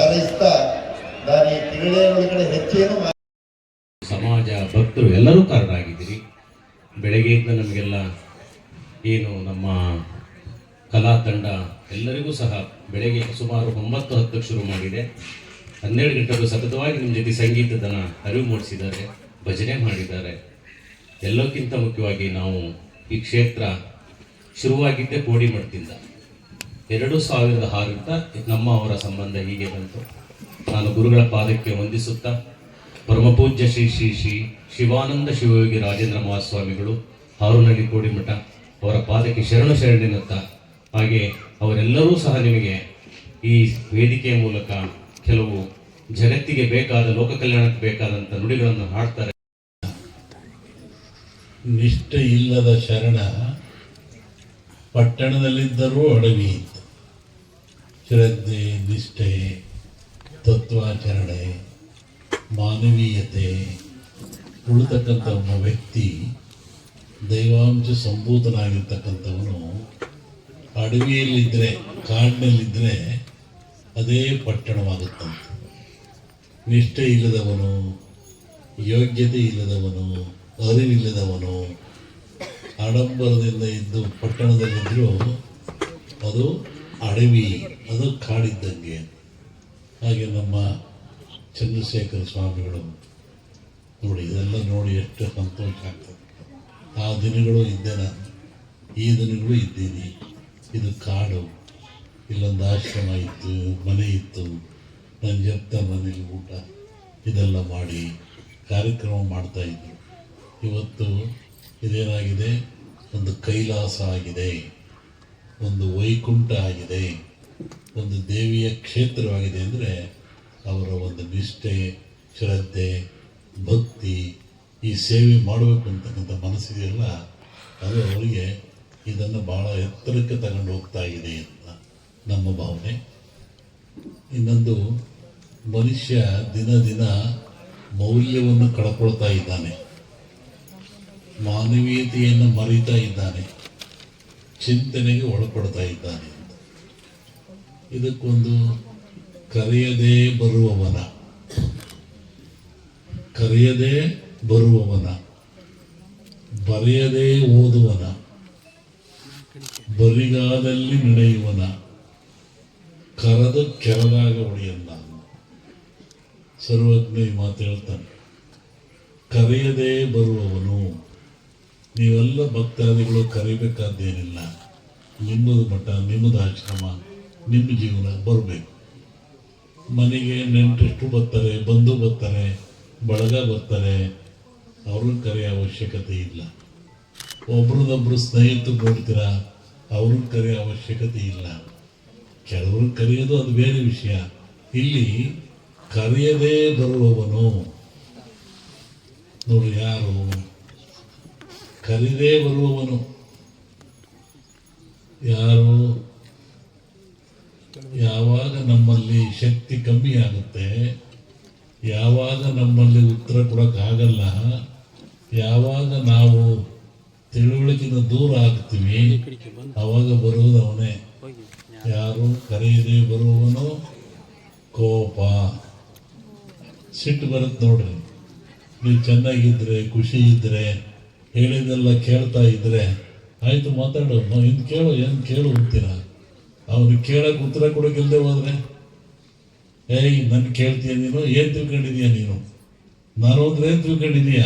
ಹಾರೈಸ್ತಾ ನಾನು ಈ ಹೆಚ್ಚೇನು ಸಮಾಜ ಭಕ್ತರು ಎಲ್ಲರೂ ಕಾರಣರಾಗಿದ್ದೀರಿ. ಬೆಳಗ್ಗೆಯಿಂದ ನಮಗೆಲ್ಲ ಏನು ನಮ್ಮ ಕಲಾ ತಂಡ ಎಲ್ಲರಿಗೂ ಸಹ ಬೆಳಗ್ಗೆ ಸುಮಾರು ಒಂಬತ್ತು ಹತ್ತಕ್ಕೆ ಶುರು ಮಾಡಿದೆ. ಹನ್ನೆರಡು ಗಂಟೆಗೂ ಸತತವಾಗಿ ನಿಮ್ಮ ಜೊತೆ ಸಂಗೀತದನ್ನ ಅರಿವು ಮೂಡಿಸಿದ್ದಾರೆ, ಭಜನೆ ಮಾಡಿದ್ದಾರೆ. ಎಲ್ಲಕ್ಕಿಂತ ಮುಖ್ಯವಾಗಿ ನಾವು ಈ ಕ್ಷೇತ್ರ ಶುರುವಾಗಿದ್ದೇ ಕೋಡಿಮಠದಿಂದ ಎರಡು ಸಾವಿರದ ಆರಿಂದ ನಮ್ಮ ಅವರ ಸಂಬಂಧ ಹೀಗೆ ಬಂತು. ನಾನು ಗುರುಗಳ ಪಾದಕ್ಕೆ ವಂದಿಸುತ್ತಾ, ಪರಮಪೂಜ್ಯ ಶ್ರೀ ಶ್ರೀ ಶ್ರೀ ಶಿವಾನಂದ ಶಿವಯೋಗಿ ರಾಜೇಂದ್ರ ಮಹಾಸ್ವಾಮಿಗಳು ಹಾರುನಳ್ಳಿ ಕೋಡಿಮಠ ಅವರ ಪಾದಕ್ಕೆ ಶರಣ ಶರಣೆನ್ನುತ್ತಾ, ಹಾಗೆ ಅವರೆಲ್ಲರೂ ಸಹ ನಿಮಗೆ ಈ ವೇದಿಕೆಯ ಮೂಲಕ ಕೆಲವು ಜಗತ್ತಿಗೆ ಬೇಕಾದ, ಲೋಕ ಕಲ್ಯಾಣಕ್ಕೆ ಬೇಕಾದಂಥ ನುಡಿಗಳನ್ನು ಹಾಡ್ತಾರೆ. ನಿಷ್ಠೆ ಇಲ್ಲದ ಶರಣ ಪಟ್ಟಣದಲ್ಲಿದ್ದರೂ ಅಡವಿ ಶ್ರದ್ಧೆ, ನಿಷ್ಠೆ, ತತ್ವಾಚರಣೆ, ಮಾನವೀಯತೆ ಉಳಿತಕ್ಕಂಥ ಒಬ್ಬ ವ್ಯಕ್ತಿ, ದೈವಾಂಶ ಸಂಭೂತನಾಗಿರ್ತಕ್ಕಂಥವನು ಅಡವಿಯಲ್ಲಿದ್ದರೆ ಕಾಡಿನಲ್ಲಿದ್ದರೆ ಅದೇ ಪಟ್ಟಣವಾಗುತ್ತಂತೆ. ನಿಷ್ಠೆ ಇಲ್ಲದವನು, ಯೋಗ್ಯತೆ ಇಲ್ಲದವನು, ಅರಿವಿಲ್ಲದವನು, ಆಡಂಬರದಿಂದ ಇದ್ದು ಪಟ್ಟಣದಲ್ಲಿದ್ದರೂ ಅದು ಅಡವಿ, ಅದು ಕಾಡಿದ್ದಂಗೆ. ಹಾಗೆ ನಮ್ಮ ಚಂದ್ರಶೇಖರ ಸ್ವಾಮಿಗಳು ನೋಡಿ, ಇದೆಲ್ಲ ನೋಡಿ ಎಷ್ಟು ಸಂತೋಷ ಆಗ್ತದೆ. ಆ ದಿನಗಳು ಇದ್ದೆ ನಾನು. ಈ ದಿನಗಳು ಇದ್ದೀನಿ. ಇದು ಕಾಡು. ಇಲ್ಲೊಂದು ಆಶ್ರಮ ಇತ್ತು, ಮನೆ ಇತ್ತು. ನನ್ನ ಜಪ್ತ ಮನೆಗೆ ಊಟ, ಇದೆಲ್ಲ ಮಾಡಿ ಕಾರ್ಯಕ್ರಮ ಮಾಡ್ತಾ ಇದ್ರು ಇವತ್ತು ಇದೇನಾಗಿದೆ? ಒಂದು ಕೈಲಾಸ ಆಗಿದೆ. ಒಂದು ವೈಕುಂಠ ಆಗಿದೆ ಒಂದು ದೇವಿಯ ಕ್ಷೇತ್ರವಾಗಿದೆ ಅಂದರೆ ಅವರ ಒಂದು ನಿಷ್ಠೆ, ಶ್ರದ್ಧೆ, ಭಕ್ತಿ, ಈ ಸೇವೆ ಮಾಡಬೇಕು ಅಂತಕ್ಕಂಥ ಮನಸ್ಸಿದೆಯಲ್ಲ ಅದು ಅವರಿಗೆ ಇದನ್ನು ಭಾಳ ಎತ್ತರಕ್ಕೆ ತಗೊಂಡು ಹೋಗ್ತಾ ಇದೆ ಅಂತ ನಮ್ಮ ಭಾವನೆ. ಇನ್ನೊಂದು, ಮನುಷ್ಯ ದಿನ ದಿನ ಮೌಲ್ಯವನ್ನು ಕಳ್ಕೊಳ್ತಾ ಇದ್ದಾನೆ. ಮಾನವೀಯತೆಯನ್ನು ಮರೀತಾ ಇದ್ದಾನೆ. ಚಿಂತನೆಗೆ ಒಳಪಡ್ತಾ ಇದ್ದಾನೆ ಇದಕ್ಕೊಂದು ಕರೆಯದೇ ಬರುವವನ ಕರೆಯದೇ ಬರುವವನ ಬರೆಯದೇ ಓದುವನ ಬರಿಗಾದಲ್ಲಿ ನಡೆಯುವನ ಕರೆದು ಕೆರದಾಗ ಉಳಿಯಲ್ಲ ಸರ್ವಜ್ಞ ಮಾತು ಹೇಳ್ತಾನೆ. ಕರೆಯದೇ ಬರುವವನು. ನೀವೆಲ್ಲ ಭಕ್ತಾದಿಗಳು ಕರಿಬೇಕಾದ್ದೇನಿಲ್ಲ. ನಿಮ್ಮದು ಮಠ, ನಿಮ್ಮದು ಆಶ್ರಮ, ನಿಮ್ಮ ಜೀವನ ಬರಬೇಕು. ಮನೆಗೆ ನೆಂಟಿಷ್ಟು ಬರ್ತಾರೆ, ಬಂಧು ಬರ್ತಾರೆ, ಬಳಗ ಬರ್ತಾರೆ, ಅವ್ರನ್ನ ಕರೆಯ ಅವಶ್ಯಕತೆ ಇಲ್ಲ. ಒಬ್ರನ್ನೊಬ್ರು ಸ್ನೇಹಿತರು ನೋಡ್ತೀರಾ, ಅವ್ರನ್ನ ಕರೆಯೋ ಅವಶ್ಯಕತೆ ಇಲ್ಲ. ಕೆಲವರು ಕರೆಯೋದು ಅದು ಬೇರೆ ವಿಷಯ. ಇಲ್ಲಿ ಕರೆಯದೇ ಬರುವವನು. ನೋಡಿ ಯಾರು ಕರೆದೇ ಬರುವವನು ಯಾರು? ಯಾವಾಗ ನಮ್ಮಲ್ಲಿ ಶಕ್ತಿ ಕಮ್ಮಿ ಆಗುತ್ತೆ, ಯಾವಾಗ ನಮ್ಮಲ್ಲಿ ಉತ್ತರ ಕೊಡೋಕ್ಕಾಗಲ್ಲ, ಯಾವಾಗ ನಾವು ತಿಳುವಳಿಕಿನ ದೂರ ಆಗ್ತೀವಿ, ಅವಾಗ ಬರುವುದು ಅವನೇ. ಯಾರು ಕರೆಯದೆ ಬರುವವನು? ಕೋಪ. ಸಿಟ್ಟು ಬರುತ್ತೆ ನೋಡ್ರಿ. ನೀವು ಚೆನ್ನಾಗಿದ್ರೆ, ಖುಷಿ ಇದ್ರೆ ಹೇಳಿದೆಲ್ಲ ಕೇಳ್ತಾ ಇದ್ರೆ, ಆಯ್ತು ಮಾತಾಡು ಇನ್ನು ಇನ್ ಕೇಳು, ಏನು ಕೇಳು ಅಂತೀರ? ಅವ್ರು ಕೇಳಕ್ಕೆ ಉತ್ತರ ಕೊಡೋಕ್ಕಿಲ್ಲದೆ ಹೋದ್ರೆ, ಏಯ್ ನನ್ನ ಕೇಳ್ತೀಯ ನೀನು? ಏನು ತಿಳ್ಕೊಂಡಿದೀಯ ನೀನು? ನಾನು ಹೋದ್ರೆ ಏನ್ ತಿಳ್ಕೊಂಡಿದೀಯ?